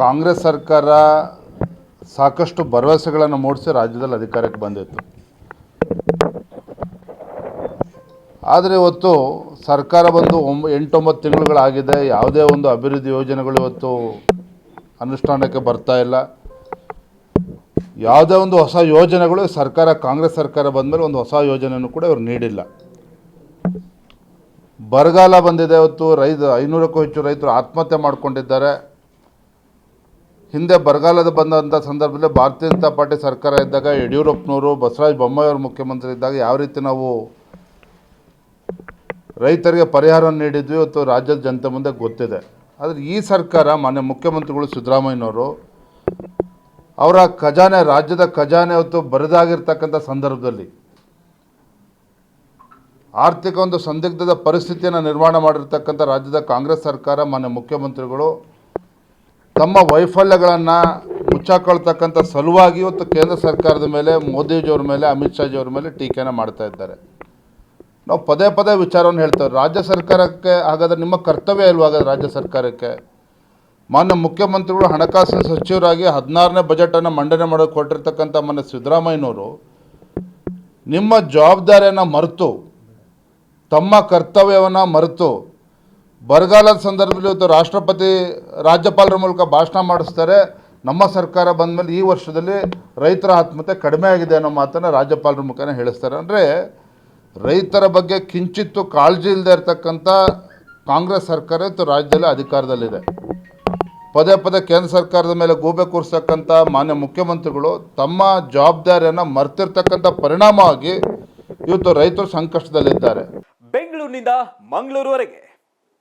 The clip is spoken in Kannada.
ಕಾಂಗ್ರೆಸ್ ಸರ್ಕಾರ ಸಾಕಷ್ಟು ಭರವಸೆಗಳನ್ನು ಮೂಡಿಸಿ ರಾಜ್ಯದಲ್ಲಿ ಅಧಿಕಾರಕ್ಕೆ ಬಂದಿತ್ತು. ಆದರೆ ಇವತ್ತು ಸರ್ಕಾರ ಬಂದು ಒಂಬ, ಎಂಟೊಂಬತ್ತು ತಿಂಗಳುಗಳಾಗಿದೆ, ಯಾವುದೇ ಒಂದು ಅಭಿವೃದ್ಧಿ ಯೋಜನೆಗಳು ಇವತ್ತು ಅನುಷ್ಠಾನಕ್ಕೆ ಬರ್ತಾ ಇಲ್ಲ. ಯಾವುದೇ ಒಂದು ಹೊಸ ಯೋಜನೆಗಳು ಸರ್ಕಾರ, ಕಾಂಗ್ರೆಸ್ ಸರ್ಕಾರ ಬಂದಮೇಲೆ ಒಂದು ಹೊಸ ಯೋಜನೆಯನ್ನು ಕೂಡ ಇವರು ನೀಡಿಲ್ಲ. ಬರಗಾಲ ಬಂದಿದೆ ಇವತ್ತು, ರೈತ, ಐನೂರಕ್ಕೂ ಹೆಚ್ಚು ರೈತರು ಆತ್ಮಹತ್ಯೆ ಮಾಡಿಕೊಂಡಿದ್ದಾರೆ. ಹಿಂದೆ ಬರಗಾಲದ ಬಂದಂಥ ಸಂದರ್ಭದಲ್ಲಿ ಭಾರತೀಯ ಜನತಾ ಪಾರ್ಟಿ ಸರ್ಕಾರ ಇದ್ದಾಗ ಯಡಿಯೂರಪ್ಪನವರು, ಬಸವರಾಜ ಬೊಮ್ಮಾಯಿ ಅವರು ಮುಖ್ಯಮಂತ್ರಿ ಇದ್ದಾಗ ಯಾವ ರೀತಿ ನಾವು ರೈತರಿಗೆ ಪರಿಹಾರ ನೀಡಿದ್ವಿ ಇವತ್ತು ರಾಜ್ಯದ ಜನತೆ ಮುಂದೆ ಗೊತ್ತಿದೆ. ಆದರೆ ಈ ಸರ್ಕಾರ ಮಾನ್ಯ ಮುಖ್ಯಮಂತ್ರಿಗಳು ಸಿದ್ದರಾಮಯ್ಯನವರು ಅವರ ಖಜಾನೆ, ರಾಜ್ಯದ ಖಜಾನೆ ಇವತ್ತು ಬರಿದಾಗಿರ್ತಕ್ಕಂಥ ಸಂದರ್ಭದಲ್ಲಿ ಆರ್ಥಿಕ ಒಂದು ಸಂದಿಗ್ಧದ ಪರಿಸ್ಥಿತಿಯನ್ನು ನಿರ್ಮಾಣ ಮಾಡಿರ್ತಕ್ಕಂಥ ರಾಜ್ಯದ ಕಾಂಗ್ರೆಸ್ ಸರ್ಕಾರ ಮಾನ್ಯ ಮುಖ್ಯಮಂತ್ರಿಗಳು ತಮ್ಮ ವೈಫಲ್ಯಗಳನ್ನು ಮುಚ್ಚಾಕೊಳ್ತಕ್ಕಂಥ ಸಲುವಾಗಿ ಇವತ್ತು ಕೇಂದ್ರ ಸರ್ಕಾರದ ಮೇಲೆ ಮೋದಿಜಿಯವ್ರ ಮೇಲೆ, ಅಮಿತ್ ಶಾಜಿಯವ್ರ ಮೇಲೆ ಟೀಕೆನ ಮಾಡ್ತಾ ಇದ್ದಾರೆ. ನಾವು ಪದೇ ಪದೇ ವಿಚಾರವನ್ನು ಹೇಳ್ತೇವೆ. ರಾಜ್ಯ ಸರ್ಕಾರಕ್ಕೆ ಹಾಗಾದರೆ ನಿಮ್ಮ ಕರ್ತವ್ಯ ಇಲ್ವಾ ಹಾಗಾದ್ರೆ ರಾಜ್ಯ ಸರ್ಕಾರಕ್ಕೆ? ಮಾನ್ಯ ಮುಖ್ಯಮಂತ್ರಿಗಳು ಹಣಕಾಸಿನ ಸಚಿವರಾಗಿ ಹದಿನಾರನೇ ಬಜೆಟನ್ನು ಮಂಡನೆ ಮಾಡೋಕೆ ಕೊಟ್ಟಿರ್ತಕ್ಕಂಥ ಮನೆ ಸಿದ್ದರಾಮಯ್ಯನವರು ನಿಮ್ಮ ಜವಾಬ್ದಾರಿಯನ್ನು ಮರೆತು, ತಮ್ಮ ಕರ್ತವ್ಯವನ್ನು ಮರೆತು ಬರಗಾಲದ ಸಂದರ್ಭದಲ್ಲಿ ಇವತ್ತು ರಾಷ್ಟ್ರಪತಿ ರಾಜ್ಯಪಾಲರ ಮೂಲಕ ಭಾಷಣ ಮಾಡಿಸ್ತಾರೆ. ನಮ್ಮ ಸರ್ಕಾರ ಬಂದಮೇಲೆ ಈ ವರ್ಷದಲ್ಲಿ ರೈತರ ಆತ್ಮಹತ್ಯೆ ಕಡಿಮೆ ಆಗಿದೆ ಅನ್ನೋ ಮಾತನ್ನು ರಾಜ್ಯಪಾಲರ ಮುಖಾನ ಹೇಳಿಸ್ತಾರೆ. ಅಂದರೆ ರೈತರ ಬಗ್ಗೆ ಕಿಂಚಿತ್ತು ಕಾಳಜಿ ಇಲ್ಲದೆ ಇರತಕ್ಕಂಥ ಕಾಂಗ್ರೆಸ್ ಸರ್ಕಾರ ಇವತ್ತು ರಾಜ್ಯದಲ್ಲಿ ಅಧಿಕಾರದಲ್ಲಿದೆ. ಪದೇ ಪದೇ ಕೇಂದ್ರ ಸರ್ಕಾರದ ಮೇಲೆ ಗೂಬೆ ಕೂರಿಸ್ತಕ್ಕಂಥ ಮಾನ್ಯ ಮುಖ್ಯಮಂತ್ರಿಗಳು ತಮ್ಮ ಜವಾಬ್ದಾರಿಯನ್ನು ಮರ್ತಿರ್ತಕ್ಕಂಥ ಪರಿಣಾಮವಾಗಿ ಇವತ್ತು ರೈತರು ಸಂಕಷ್ಟದಲ್ಲಿದ್ದಾರೆ. ಬೆಂಗಳೂರಿನಿಂದ ಮಂಗಳೂರುವರೆಗೆ